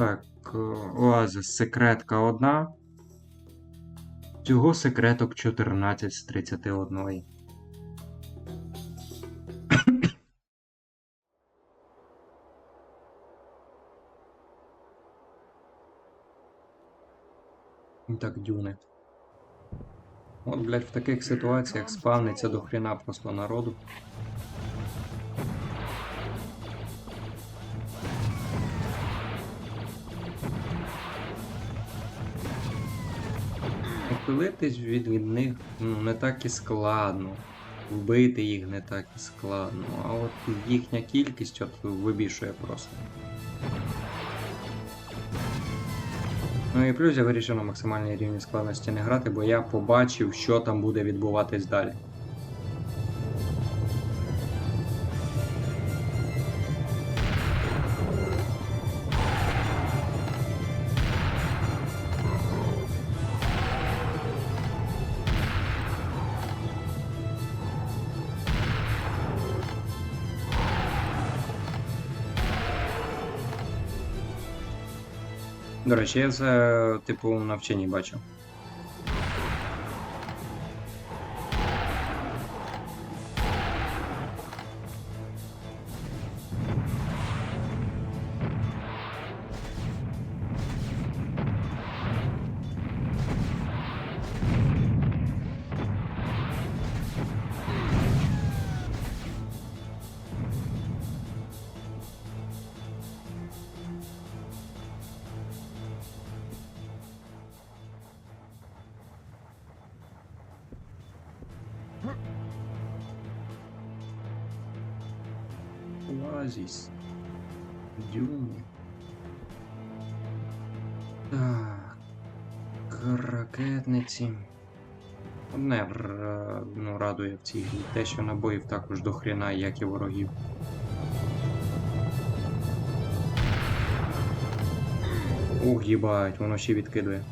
Так, е, оазис, секретка одна. Цього секреток 14 з 31. Так, дюни. От, блядь, в таких ситуаціях спавниться до хрена просто народу. Ухилитись від, від них ну, не так і складно. Вбити їх не так і складно. А от їхня кількість от вибішує просто. Ну і плюс я вирішив на максимальній рівні складності не грати, бо я побачив, що там буде відбуватись далі. До речі, я це, типу, на вченні бачив. Оазіс. Дюни. Так. Ракетниці. Одне ну, радує в цій грі. Те, що набоїв також до хрена, як і ворогів. Ух, їбать, воно ще відкидує.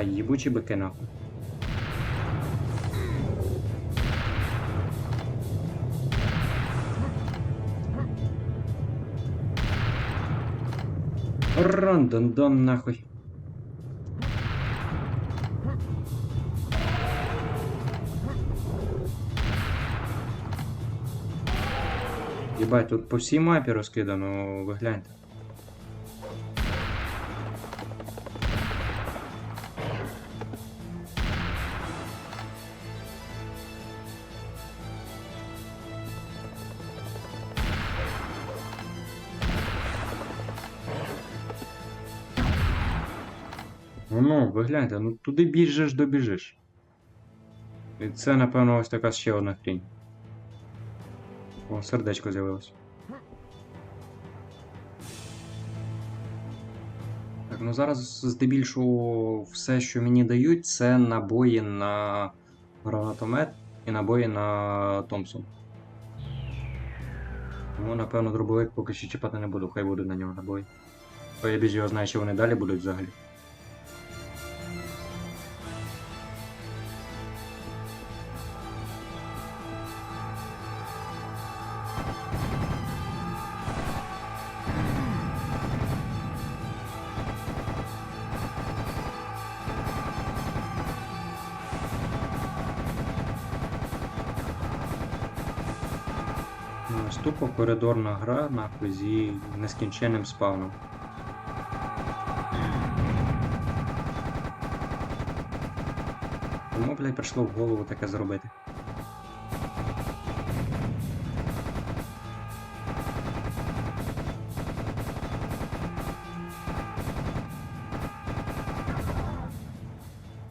Єба, їбучі бики нахуй. Рандон нахуй. Єбать, тут по всій мапі розкидано, ви гляньте. Ну, ну, ви гляньте, ну туди біжиш, добіжиш. І це, напевно, ось така ще одна хрінь. О, сердечко з'явилось. Так, ну зараз здебільшого все, що мені дають, це набої на гранатомет і набої на Томпсон. Тому, напевно, дробовик поки що чіпати не буду, хай буде на нього набої. Бо я біж його знаю, що вони далі будуть взагалі. Коридорна гра нахуй зі нескінченним спавном. Тому, блядь, прийшло в голову таке зробити.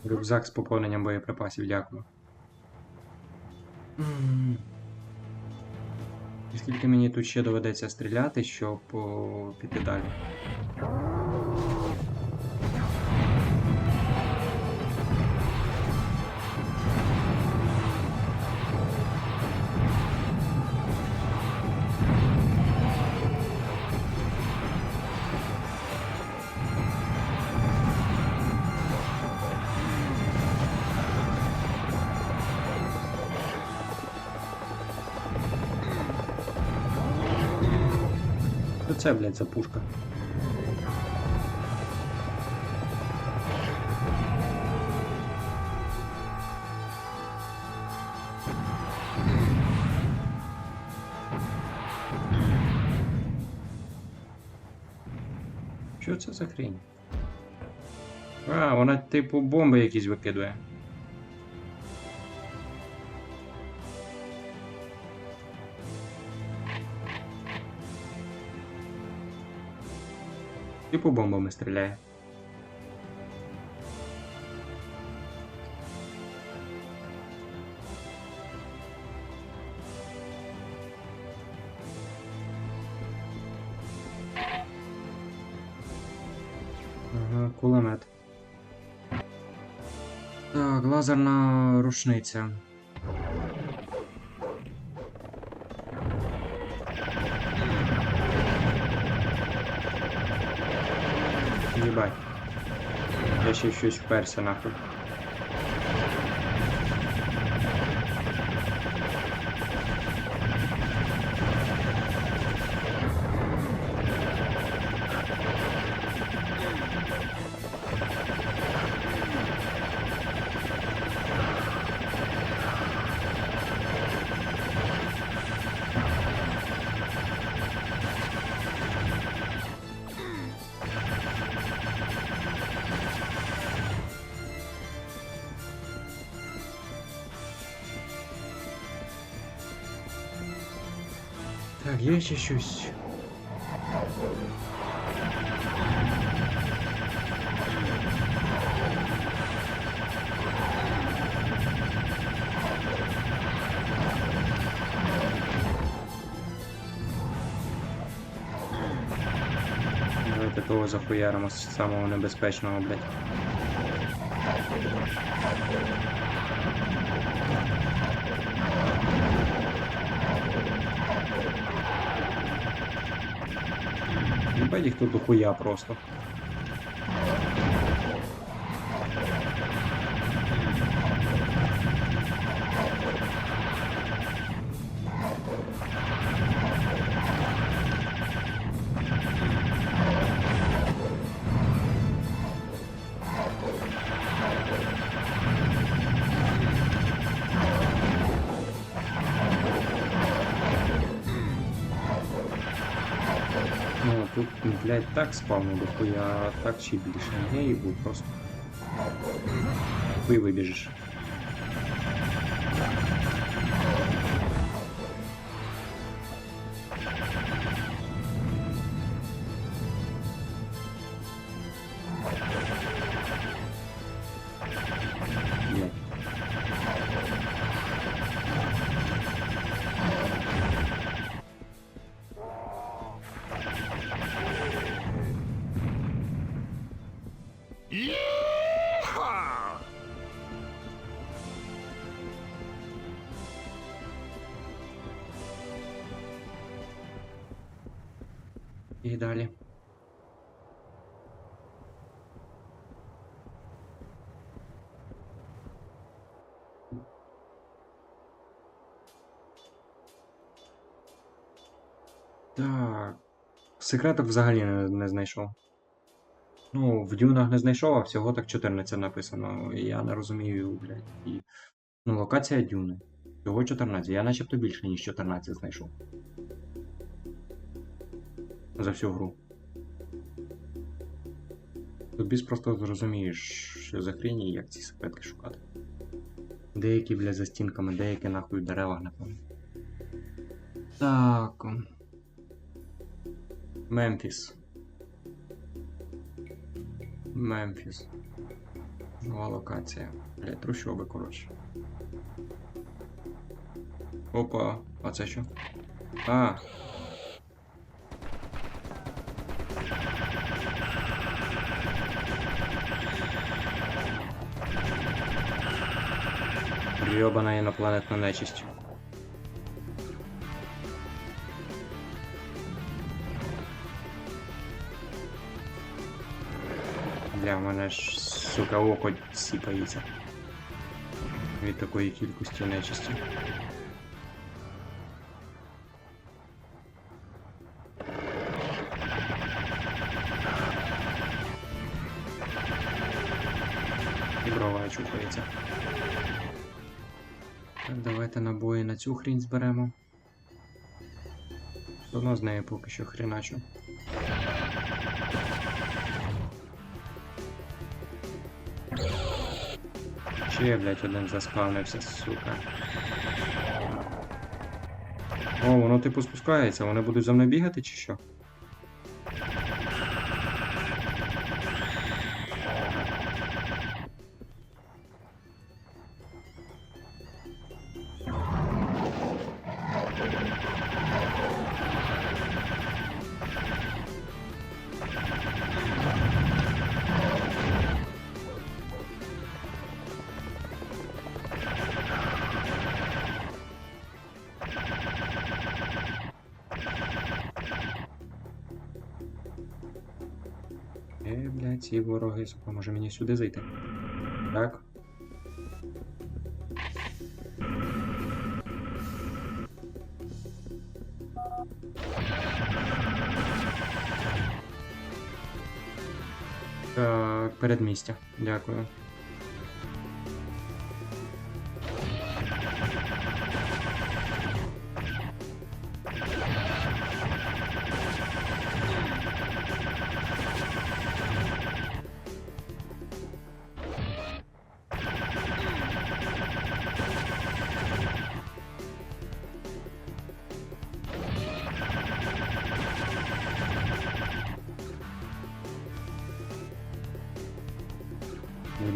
Рюкзак з поповненням боєприпасів, дякую. М. Скільки мені тут ще доведеться стріляти, щоб о, піти далі? Це, блядь, за пушка? Що це за хрінь? А, вона типу бомби якісь викидує. Типу бомбами стріляє. Кулемет. Так, лазерна рушниця. Я ще в щось Так, є ще щось. Давайте того захуяримо з самого небезпечного, блядь. Ебать їх тут дохуя просто. Тут, блядь, так спавно дохуя, а так ще більше. Я їбу просто. Хуй вибіжиш. І далі. Так. Секреток взагалі не, не знайшов. Ну, в дюнах не знайшов, а всього так 14 написано. Я не розумію, блядь. І... Ну, локація дюни. Всього 14. Я начебто більше, ніж 14 знайшов. За всю гру. Тобі просто зрозумієш, що за хрені і як ці секретки шукати. Деякі, блядь, за стінками, деякі нахуй в деревах, напевно. Так. Мемфіс. Мемфіс. Нова локація. Блять, трущоби, коротше. Опа, а це що? А. Йобана інопланетна нечисть. Бля, в мене ж, сука, око сіпається. Від такої кількості нечисті. І брова чухається. Так, давайте набої на цю хрінь зберемо. Одно з нею поки що хріначу. Ще, блядь, один заспавнився, сука. О, воно типу спускається, вони будуть за мною бігати чи що? Ці вороги, сука, може мені сюди зайти? Так. Так, передмістя. Дякую.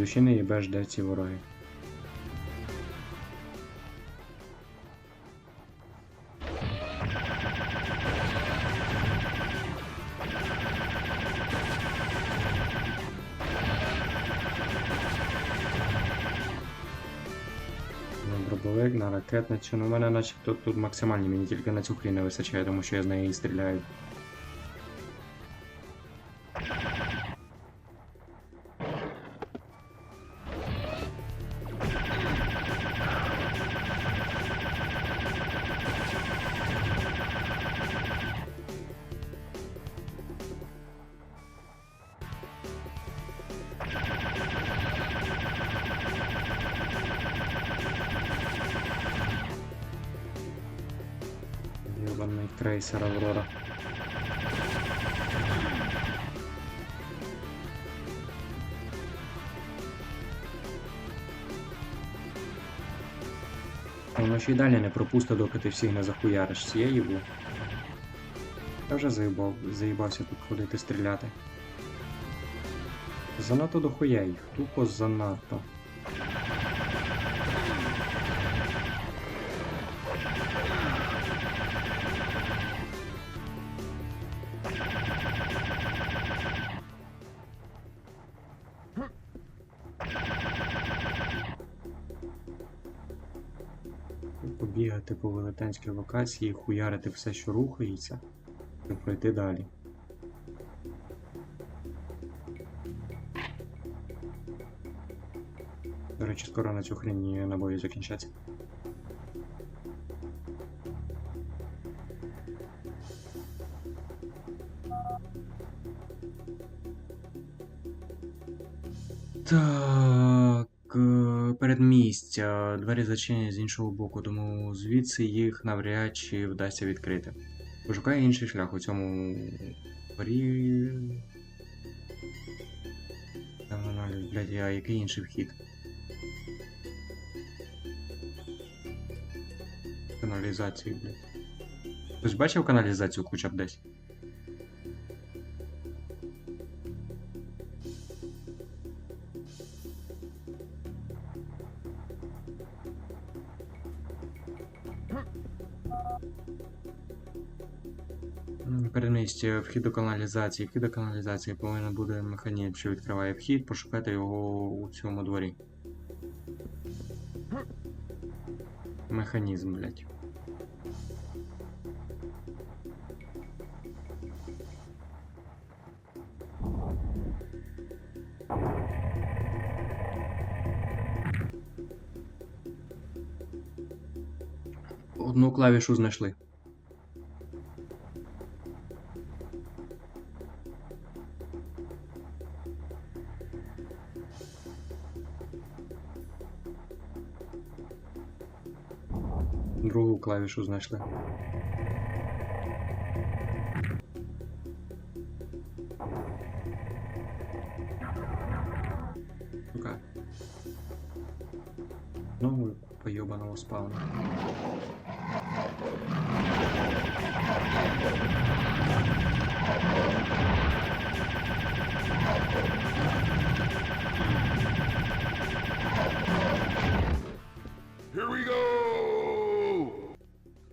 В душі не їбеш, де ці вороги. Дробовик, на ракетницю. Ну, мене начебто тут максимальні, мені тільки на цю хрінь не вистачає, тому що я з неї стріляю. Крейсер Аврора. Воно ще й далі не пропусти, доки ти всіх не захуяриш цієї бу. Я вже заїбав, заїбався тут ходити стріляти. Занадто дохуя їх, тупо занадто. Побігати по велетенській локації, хуярити все, що рухається, і пройти далі. До речі, скоро на цю хрень набої закінчаться. Так, передмістя. Двері зачинені з іншого боку, тому звідси їх навряд чи вдасться відкрити. Пошукай інший шлях у цьому дворі. Блядь, а який інший вхід? Каналізацію, блядь. Хтось бачив каналізацію хоча б десь? Вхід до каналізації. Вхід до каналізації повинен буде механізм, що відкриває вхід, пошукати його у цьому дворі. Механізм, блядь. Одну клавішу знайшли. клавішу знайшли. Сука. Ну, поебаного спавна.